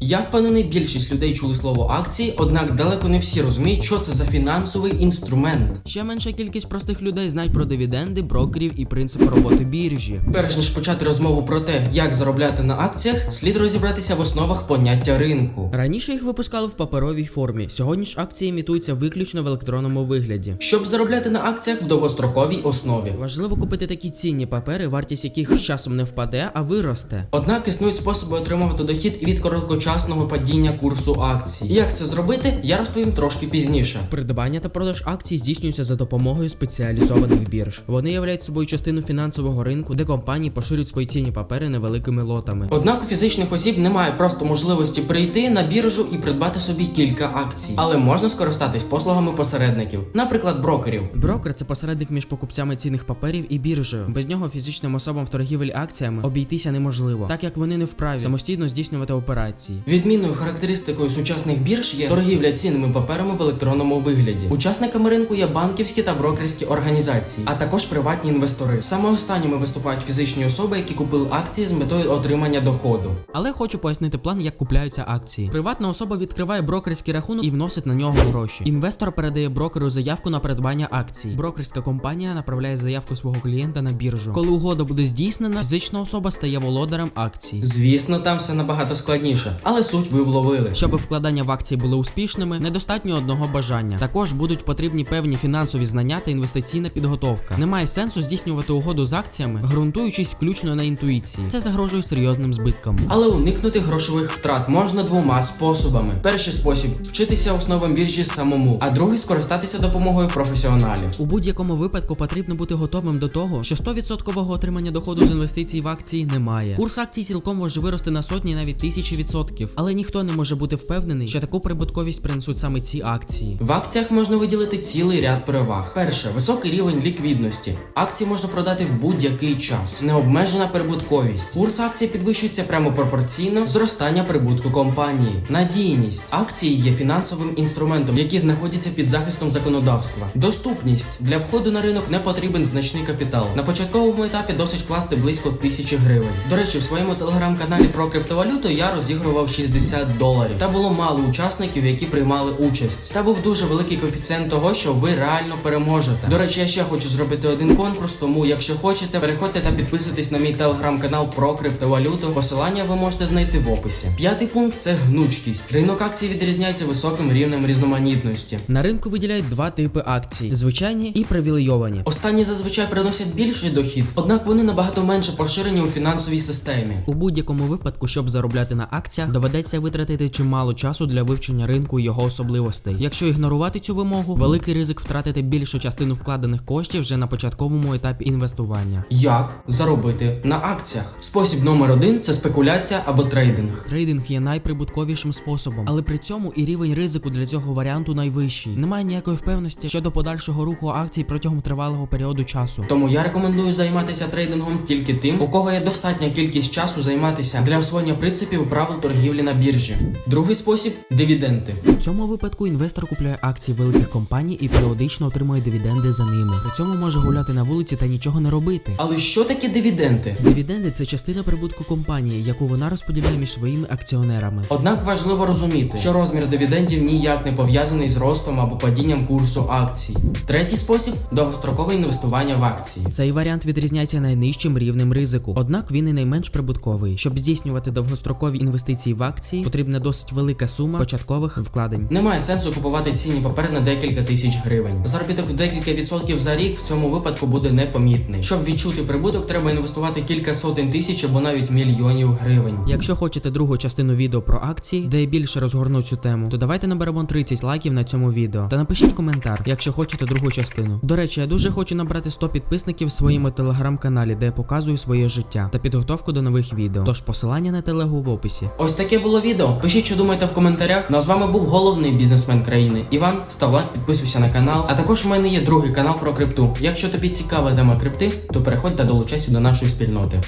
Я впевнений, більшість людей чули слово акції, однак далеко не всі розуміють, що це за фінансовий інструмент. Ще менша кількість простих людей знають про дивіденди, брокерів і принципи роботи біржі. Перш ніж почати розмову про те, як заробляти на акціях, слід розібратися в основах поняття ринку. Раніше їх випускали в паперовій формі. Сьогодні ж акції імітуються виключно в електронному вигляді. Щоб заробляти на акціях в довгостроковій основі. Важливо купити такі цінні папери, вартість яких з часом не впаде, а виросте. Однак існують способи отримувати дохід від короткочасного падіння курсу акцій. Як це зробити, я розповім трошки пізніше. Придбання та продаж акцій здійснюються за допомогою спеціалізованих бірж. Вони являють собою частину фінансового ринку, де компанії поширюють свої цінні папери невеликими лотами. Однак у фізичних осіб немає просто можливості прийти на біржу і придбати собі кілька акцій, але можна скористатись послугами посередників, наприклад, брокерів. Брокер це посередник між покупцями цінних паперів і біржею. Без нього фізичним особам в торгівлі акціями обійтися неможливо, так як вони не вправі самостійно здійснювати операції. Відмінною характеристикою сучасних бірж є торгівля цінними паперами в електронному вигляді. Учасниками ринку є банківські та брокерські організації, а також приватні інвестори. Саме останніми виступають фізичні особи, які купили акції з метою отримання доходу. Але хочу пояснити план, як купляються акції. Приватна особа відкриває брокерський рахунок і вносить на нього гроші. Інвестор передає брокеру заявку на придбання акцій. Брокерська компанія направляє заявку свого клієнта на біржу. Коли угода буде здійснена, фізична особа стає володарем акцій. Звісно, там все набагато складніше, але суть ви вловили. Щоб вкладання в акції були успішними, недостатньо одного бажання. Також будуть потрібні певні фінансові знання та інвестиційна підготовка. Немає сенсу здійснювати угоду з акціями, ґрунтуючись включно на інтуїції. Це загрожує серйозним збиткам. Але уникнути грошових втрат можна двома способами. Перший спосіб вчитися основам біржі самому, а другий скористатися допомогою професіоналів. У будь-якому випадку потрібно бути готовим до того, що 100% отримання доходу з інвестицій в акції немає. Курс акцій цілком може вирости на сотні, навіть тисячі відсотків, але ніхто не може бути впевнений, що таку прибутковість принесуть саме ці акції. В акціях можна виділити цілий ряд переваг. Перше високий рівень ліквідності. Акції можна продати в будь-який час. Необмежена прибутковість. Курс акцій підвищується прямо пропорційно зростання прибутку компанії. Надійність. Акції є фінансовим інструментом, який знаходиться під захистом законодавства. Доступність для входу на ринок не потрібен значний капітал. На початковому етапі досить вкласти близько тисячі гривень. До речі, в своєму телеграм-каналі про криптовалюту я розігрував 60 доларів. Та було мало учасників, які приймали участь. Та був дуже великий коефіцієнт того, що ви реально переможете. До речі, я ще хочу зробити один конкурс, тому якщо хочете, переходьте та підписуйтесь на мій телеграм-канал про криптовалюту. Посилання ви можете знайти в описі. П'ятий пункт це гнучкість. Ринок акцій відрізняється високим рівнем різноманітності. На ринку виділяють два типи акцій: звичайні і привілейовані. Останні зазвичай приносять більший дохід, однак вони набагато менше поширені у фінансовій системі. У будь-якому випадку, щоб заробляти на акціях, доведеться витратити чимало часу для вивчення ринку і його особливостей. Якщо ігнорувати цю вимогу, великий ризик втратити більшу частину вкладених коштів вже на початковому етапі інвестування. Як заробити на акціях? Спосіб номер один це спекуляція або трейдинг. Трейдинг є найприбутковішим способом, але при цьому і рівень ризику для цього варіанту найвищий. Немає ніякої впевненості щодо подальшого руху акцій протягом тривалого періоду часу. Тому я рекомендую займатися трейдингом тільки тим, у кого є достатня кількість часу займатися для освоєння принципів правил торгівлі на біржі. Другий спосіб дивіденди. У цьому випадку інвестор купляє акції великих компаній і періодично отримує дивіденди за ними. При цьому може гуляти на вулиці та нічого не робити. Але що таке дивіденди? Дивіденди це частина прибутку компанії, яку вона розподіляє між своїми акціонерами. Однак важливо розуміти, що розмір дивідендів ніяк не пов'язаний з ростом або падінням курсу акцій. Третій спосіб довгострокове інвестування в акції. Цей варіант відрізняється найнижчим рівнем ризику, однак він і найменш прибутковий. Щоб здійснювати довгострокові інвестиції в акції, потрібна досить велика сума початкових вкладень. Немає сенсу купувати цінні папери на декілька тисяч гривень. Заробіток в декілька відсотків за рік в цьому випадку буде непомітний. Щоб відчути прибуток, треба інвестувати кілька сотень тисяч або навіть мільйонів гривень. Якщо хочете другу частину відео про акції, де я більше розгорну цю тему, то давайте наберемо 30 лайків на цьому відео. Та напишіть коментар, якщо хочете другу частину. До речі, я дуже хочу набрати 100 підписників в своєму телеграм-каналі, де я показую своє життя та підготовку до нових відео. Тож посилання на телегу в описі. Ось таке було відео. Пишіть, що думаєте в коментарях. Ну а з вами був головний бізнесмен країни. Іван, став лайк, підписуйся на канал. А також у мене є другий канал про крипту. Якщо тобі цікава тема крипти, то переходь та долучайся до нашої спільноти.